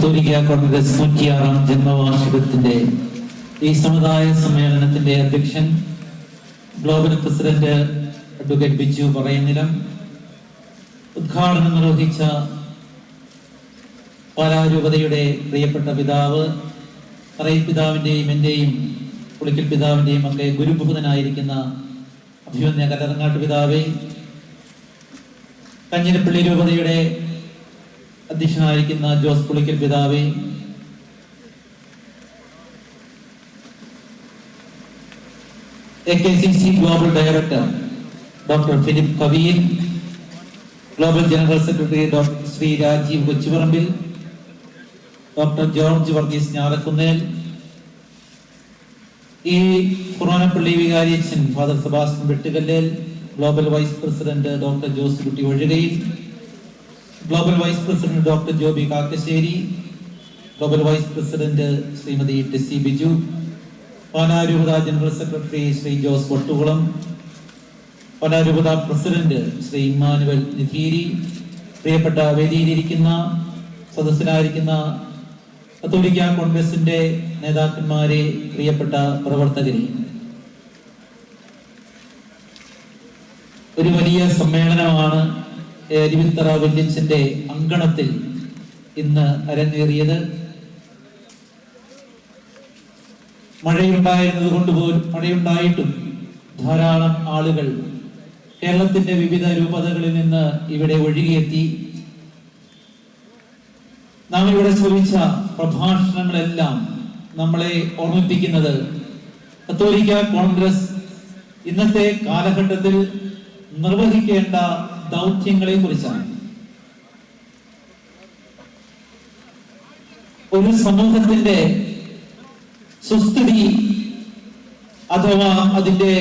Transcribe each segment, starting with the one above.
കത്തോലിക്ക കോൺഗ്രസ് നൂറ്റിയാറാം ജന്മവാർഷികത്തിന്റെ ഈ സമുദായ സമ്മേളനത്തിന്റെ അധ്യക്ഷൻ global president advocate Biju Parayunnilam ഉദ്ഘാടനം നിർവഹിച്ച പാലാരൂപതയുടെ പ്രിയപ്പെട്ട പിതാവ് പറയിൽ പിതാവിന്റെയും എന്റെയും പുളിക്കൽ പിതാവിന്റെയും ഒക്കെ ഗുരുബഹുതനായിരിക്കുന്ന അഭിമന്യ കലറങ്ങാട്ട് പിതാവേ കഞ്ഞിരപ്പള്ളി രൂപതയുടെ അധ്യക്ഷനായിരിക്കുന്ന ജോസ് പുളിക്കൽ പിതാവേ. A K C C global director doctor Philip Kaviyil global general secretary doctor Shri Rajeev Kochuparambil. Doctor George Varghese Njarakunnel ഈ Kuronappally വികാരിയച്ഛൻ father Sebastian Vettukallel global vice president doctor Jose Kutty Ozhukayil. Global vice president doctor Joby Kakkassery global vice president Shrimati Tessy Biju പാനാരൂപത general secretary Shri Jose Vattukulam പാനാരൂപത president Shri Emmanuel Nidheeri പ്രിയപ്പെട്ട വേദിയിലിരിക്കുന്ന സദസ്യനായിരിക്കുന്ന കത്തോലിക്ക കോൺഗ്രസിന്റെ നേതാക്കന്മാരെ പ്രിയപ്പെട്ട പ്രവർത്തകരെ. ഒരു വലിയ സമ്മേളനമാണ് എരിവിത്തറ വില്യംസിന്റെ അങ്കണത്തിൽ ഇന്ന് അരങ്ങേറിയത്. മഴയുണ്ടായിരുന്നത് കൊണ്ട് പോലും മഴയുണ്ടായിട്ടും ധാരാളം ആളുകൾ കേരളത്തിന്റെ വിവിധ രൂപതകളിൽ നിന്ന് ഇവിടെ ഒഴുകിയെത്തി. നാം ഇവിടെ ശ്രമിച്ച പ്രഭാഷണങ്ങളെല്ലാം നമ്മളെ ഓർമ്മിപ്പിക്കുന്നത് കത്തോലിക്ക കോൺഗ്രസ് ഇന്നത്തെ കാലഘട്ടത്തിൽ നിർവഹിക്കേണ്ട ദൗത്യങ്ങളെ കുറിച്ചാണ് ഒരു സമൂഹത്തിന്റെ സുസ്ഥിതി അഥവാ അതിന്റെ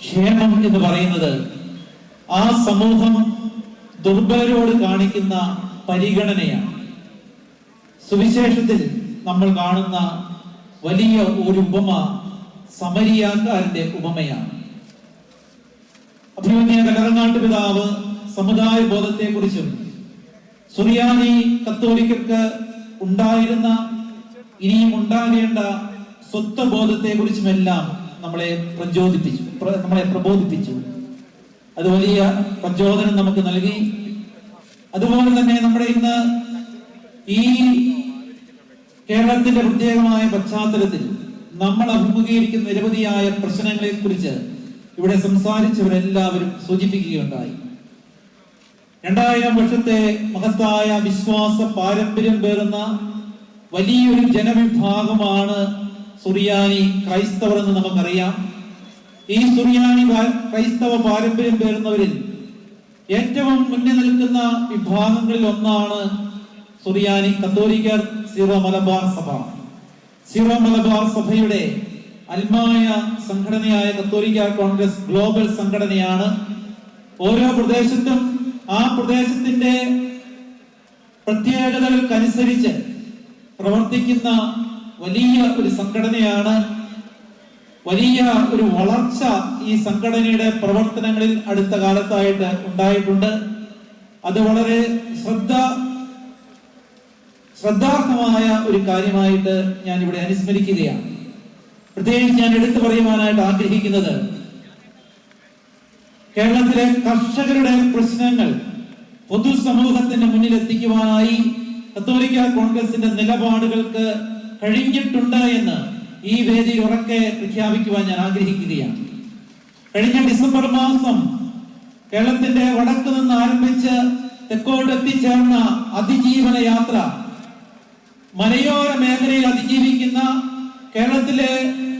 ക്ഷേമം എന്ന് പറയുന്നത് ആ സമൂഹം ദുർബലരോട് കാണിക്കുന്ന പരിഗണനയാണ്. സുവിശേഷത്തിൽ നമ്മൾ കാണുന്ന വലിയ ഒരു ഉപമ സമരിയാക്കാരന്റെ ഉപമയാണ്. അഭിമന്യ പിതാവ് സമുദായ ബോധത്തെ കുറിച്ചും സുറിയാനി കത്തോലിക്കർക്ക് ഉണ്ടായിരുന്ന ഇനിയും ഉണ്ടാകേണ്ട സ്വത്വ കുറിച്ചുമെല്ലാം നമ്മളെ പ്രചോദിപ്പിച്ചു നമ്മളെ പ്രബോധിപ്പിച്ചു. അത് വലിയ പ്രചോദനം നമുക്ക് നൽകി. അതുപോലെ തന്നെ നമ്മുടെ ഇന്ന് ഈ കേരളത്തിന്റെ പ്രത്യേകമായ പശ്ചാത്തലത്തിൽ നമ്മൾ അഭിമുഖീകരിക്കുന്ന നിരവധിയായ പ്രശ്നങ്ങളെ കുറിച്ച് ഇവിടെ സംസാരിച്ചവരെല്ലാവരും സൂചിപ്പിക്കുകയുണ്ടായി. രണ്ടായിരം വർഷത്തെ മഹത്തായ വിശ്വാസ പാരമ്പര്യം പേറുന്ന വലിയൊരു ജനവിഭാഗമാണ് സുറിയാനി ക്രൈസ്തവർ എന്ന് നമുക്കറിയാം. ഈ സുറിയാനി ക്രൈസ്തവ പാരമ്പര്യം പേരുന്നവരിൽ ഏറ്റവും മുന്നിൽ നിൽക്കുന്ന വിഭാഗങ്ങളിൽ ഒന്നാണ് സുറിയാനി കത്തോലിക്കർ സിറോ മലബാർ സഭ. സിറോ മലബാർ സഭയുടെ അൽമായ സംഘടനയായ കത്തോലിക്ക കോൺഗ്രസ് ഗ്ലോബൽ സംഘടനയാണ്. ഓരോ പ്രദേശത്തും ആ പ്രദേശത്തിന്റെ പ്രത്യേകതകൾക്കനുസരിച്ച് പ്രവർത്തിക്കുന്ന വലിയ ഒരു സംഘടനയാണ്. വലിയ ഒരു വളർച്ച ഈ സംഘടനയുടെ പ്രവർത്തനങ്ങളിൽ അടുത്ത കാലത്തായിട്ട് ഉണ്ടായിട്ടുണ്ട്. അത് വളരെ ശ്രദ്ധ ശ്രദ്ധാർഹമായ ഒരു കാര്യമായിട്ട് ഞാൻ ഇവിടെ അനുസ്മരിക്കുകയാണ്. പ്രത്യേകിച്ച് ഞാൻ എടുത്തു പറയുവാനായിട്ട് ആഗ്രഹിക്കുന്നത് കേരളത്തിലെ കർഷകരുടെ പ്രശ്നങ്ങൾ പൊതുസമൂഹത്തിന്റെ മുന്നിൽ എത്തിക്കുവാനായി കത്തോലിക്ക കോൺഗ്രസിന്റെ നിലപാടുകൾക്ക് കഴിഞ്ഞിട്ടുണ്ട് എന്ന് ഈ വേദി ഉറക്കെ പ്രഖ്യാപിക്കുവാൻ ഞാൻ ആഗ്രഹിക്കുകയാണ്. കഴിഞ്ഞ ഡിസംബർ മാസം കേരളത്തിന്റെ വടക്ക് നിന്ന് ആരംഭിച്ച് തെക്കോട്ട് എത്തിച്ചേർന്ന അതിജീവന യാത്ര മലയോര മേഖലയിൽ അതിജീവിക്കുന്ന കേരളത്തിലെ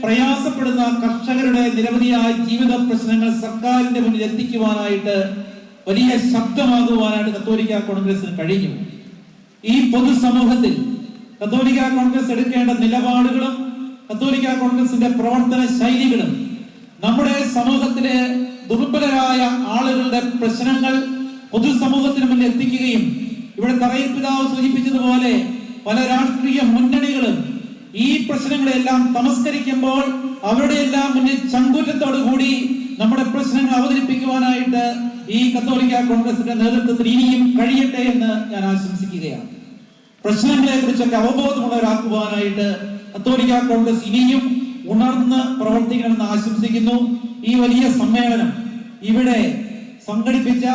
പ്രയാസപ്പെടുന്ന കർഷകരുടെ നിരവധിയായ ജീവിത പ്രശ്നങ്ങൾ സർക്കാരിന്റെ മുന്നിൽ എത്തിക്കുവാനായിട്ട് വലിയ ശബ്ദമാകുവാനായിട്ട് കത്തോലിക്ക കോൺഗ്രസിന് കഴിഞ്ഞു ഈ പൊതുസമൂഹത്തിൽ കത്തോലിക്ക കോൺഗ്രസ് എടുക്കേണ്ട നിലപാടുകളും കത്തോലിക്ക കോൺഗ്രസിന്റെ പ്രവർത്തന ശൈലികളും നമ്മുടെ സമൂഹത്തിലെ ദുർബലരായ ആളുകളുടെ പ്രശ്നങ്ങൾ പൊതുസമൂഹത്തിന് മുന്നിൽ എത്തിക്കുകയും ഇവിടെ തറയിൽ പിതാവ് സൂചിപ്പിച്ചതുപോലെ പല രാഷ്ട്രീയ മുന്നണികളും ഈ പ്രശ്നങ്ങളെല്ലാം തമസ്കരിക്കുമ്പോൾ അവരുടെ എല്ലാം മുന്നിൽ ചങ്കൂറ്റത്തോടു കൂടി നമ്മുടെ പ്രശ്നങ്ങൾ അവതരിപ്പിക്കുവാനായിട്ട് ഈ കത്തോലിക്ക കോൺഗ്രസിന്റെ നേതൃത്വത്തിൽ ഇനിയും കഴിയട്ടെ എന്ന് ഞാൻ ആശംസിക്കുകയാണ്. പ്രശ്നങ്ങളെ കുറിച്ചൊക്കെ അവബോധമുള്ളവരാക്കുവാനായിട്ട് കത്തോലിക്ക കോൺഗ്രസ് ഇനിയും ഉണർന്ന് പ്രവർത്തിക്കണമെന്ന് ആശംസിക്കുന്നു. ഈ വലിയ സമ്മേളനം ഇവിടെ സംഘടിപ്പിച്ച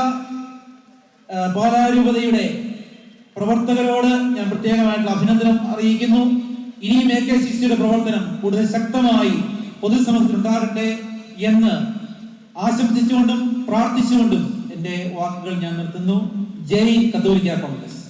പാലാരൂപതയുടെ പ്രവർത്തകരോട് ഞാൻ പ്രത്യേകമായിട്ടുള്ള അഭിനന്ദനം അറിയിക്കുന്നു. ഇനിയും എ കെ സി സിയുടെ പ്രവർത്തനം കൂടുതൽ ശക്തമായി പൊതുസമൂഹത്തിൽ ഉണ്ടാകട്ടെ എന്ന് ആശംസിച്ചുകൊണ്ടും പ്രാർത്ഥിച്ചുകൊണ്ടും എന്റെ വാക്കുകൾ ഞാൻ നിർത്തുന്നു. ജയ് കത്തോലിക്ക കോൺഗ്രസ്.